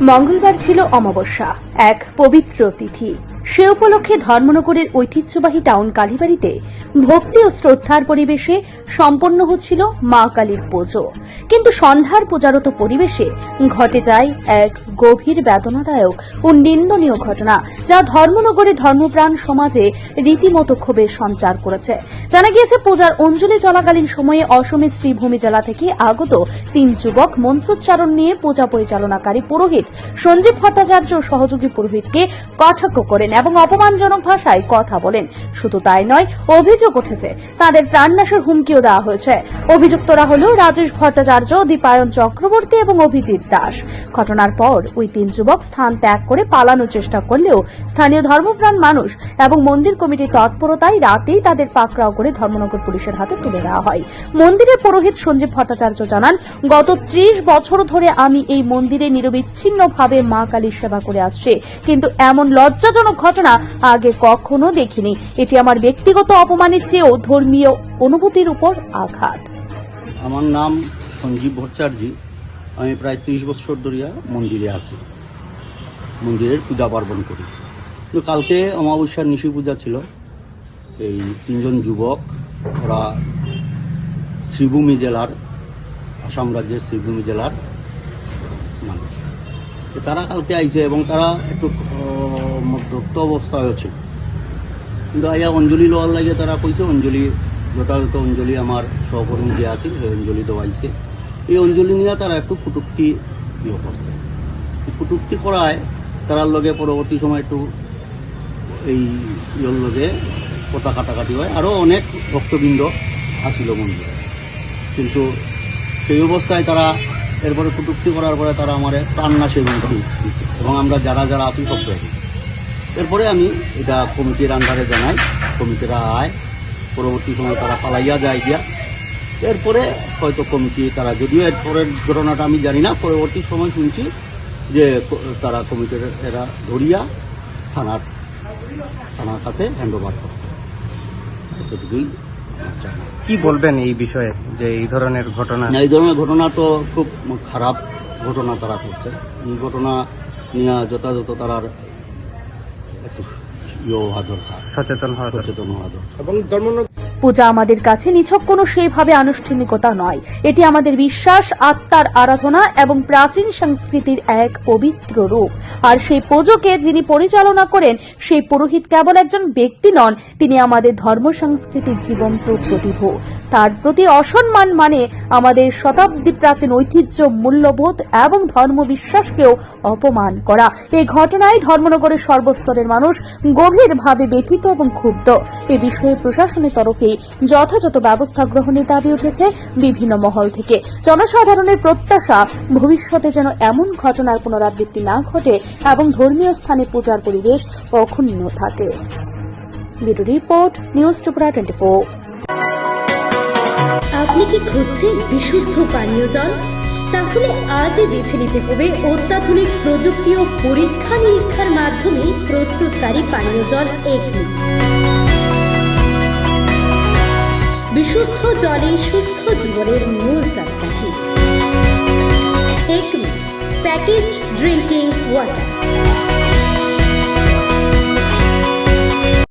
মঙ্গলবার ছিল অমাবস্যা এক পবিত্র তিথি। সে উপলক্ষে ধর্মনগরের ঐতিহ্যবাহী টাউন কালীবাড়িতে ভক্তি ও শ্রদ্ধার পরিবেশে সম্পন্ন হচ্ছিল মা কালীর পুজো। কিন্তু সন্ধ্যার পূজারত পরিবেশে ঘটে যায় এক গভীর বেদনাদায়ক ও নিন্দনীয় ঘটনা, যা ধর্মনগরে ধর্মপ্রাণ সমাজে রীতিমতো ক্ষোভের সঞ্চার করেছে। জানা গিয়েছে, পূজার অঞ্জলি চলাকালীন সময়ে অসমের শ্রীভূমি জেলা থেকে আগত তিন যুবক মন্ত্রোচ্চারণ নিয়ে পূজা পরিচালনাকারী পুরোহিত সঞ্জীব ভট্টাচার্য সহযোগী পুরোহিতকে কটাক্ষ করেন। এবং অপমানজনক ভাষায় কথা বলেন। শুধু তাই নয়, অভিযোগ উঠেছে, তাদের প্রাণনাশের হুমকিও দেওয়া হয়েছে। অভিযুক্তরা হল রাজেশ ভট্টাচার্য, দীপায়ন চক্রবর্তী এবং অভিজিৎ দাস। ঘটনার পর ওই তিন যুবক স্থান ত্যাগ করে পালানোর চেষ্টা করলেও স্থানীয় ধর্মপ্রাণ মানুষ এবং মন্দির কমিটির তৎপরতায় রাতেই তাদের পাকড়াও করে ধর্মনগর পুলিশের হাতে তুলে দেওয়া হয়। মন্দিরের পুরোহিত সঞ্জীব ভট্টাচার্য জানান, গত ত্রিশ বছর ধরে আমি এই মন্দিরে নিরবিচ্ছিন্নভাবে মা কালীর সেবা করে আসছি। কিন্তু এমন লজ্জাজনক ঘটনা আগে কখনো দেখিনি। এটি আমার ব্যক্তিগত অপমানের চেয়েও ধর্মীয় অনুভূতির উপর আঘাত। আমার নাম সঞ্জীব ভট্টাচার্য। আমি প্রায় ত্রিশ বছর ধরিয়া মন্দিরে আছি। মন্দিরের পূজা পার্বণ করি। কিন্তু কালকে অমাবস্যার নিশি পূজা ছিল। এই তিনজন যুবক, ওরা শ্রীভূমি জেলার, আসাম রাজ্যের শ্রীভূমি জেলার তো তারা কালকে আইছে এবং তারা একটু মধ্যস্থ অবস্থায় আছে। কিন্তু আইয়া অঞ্জলি লওয়ার লাগে তারা কইছে, অঞ্জলি, যথাযথ অঞ্জলি আমার সহকর্মী যে আছে সেই অঞ্জলি দেওয়াইছে এই অঞ্জলি নিয়ে তারা একটু কুটুক্তি ইয়ে করছে। কুটুক্তি করায় তারার লগে পরবর্তী সময় একটু এই ইয়ের লগে কথা কাটাকাটি হয়। আরও অনেক ভক্তবৃন্দ আসিল মন্দিরে। কিন্তু সেই অবস্থায় তারা এরপরে কুটুক্তি করার পরে তারা আমার প্রাণনাশের হুমকি দিচ্ছে এবং আমরা যারা যারা আছি সব এরপরে আমি এটা কমিটির আন্ডারে জানাই। কমিটিরা আয়, পরবর্তী সময় তারা পালাইয়া যায় গিয়া। এরপরে হয়তো কমিটি তারা যদিও এরপরের ঘটনাটা আমি জানি না, পরবর্তী সময় শুনছি যে তারা কমিটির এরা ধরিয়া থানার থানার কাছে হ্যান্ড ওভার করছে। এতটুকুই। কি বলবেন এই বিষয়ে যে এই ধরনের ঘটনা? এই ধরনের ঘটনা তো খুব খারাপ ঘটনা তারা করছে। এই ঘটনা নিয়ে যথাযথ তারা একটু ইয়ে হওয়া দরকার। সচেতন হওয়া সচেতন হওয়া দরকার। এবং ধর্ম পূজা আমাদের কাছে নিছক কোনো সেইভাবে আনুষ্ঠানিকতা নয়। এটি আমাদের বিশ্বাস, আত্মার আরাধনা এবং প্রাচীন সংস্কৃতির এক পবিত্র রূপ। আর সেই পুজোকে যিনি পরিচালনা করেন, সেই পুরোহিত কেবল একজন ব্যক্তি নন, তিনি আমাদের ধর্ম সংস্কৃতির জীবন্ত প্রতিভ। তার প্রতি অসম্মান মানে আমাদের শতাব্দী প্রাচীন ঐতিহ্য, মূল্যবোধ এবং ধর্ম বিশ্বাসকেও অপমান করা। এই ঘটনায় ধর্মনগরের সর্বস্তরের মানুষ গভীরভাবে ব্যথিত এবং ক্ষুব্ধ। এ বিষয়ে প্রশাসনের তরফে যথাযথ ব্যবস্থা গ্রহণের দাবি উঠেছে বিভিন্ন মহল থেকে। জনসাধারণের প্রত্যাশা ভবিষ্যতে যেন এমন ঘটনার পুনরাবৃত্তি না ঘটে এবং ধর্মীয় স্থানে পূজার পরিবেশ অক্ষুণ্ণ থাকে। আপনি কি খুঁজছেন বিশুদ্ধ পানীয় জল? তাহলে আজই বেছে নিতে হবে অত্যাধুনিক প্রযুক্তি ও পরীক্ষা নিরীক্ষার মাধ্যমে প্রস্তুতকারী পানীয় জল এগনি বিশুদ্ধ জলে সুস্থ জীবনের মূল চাকাঠি। Package drinking water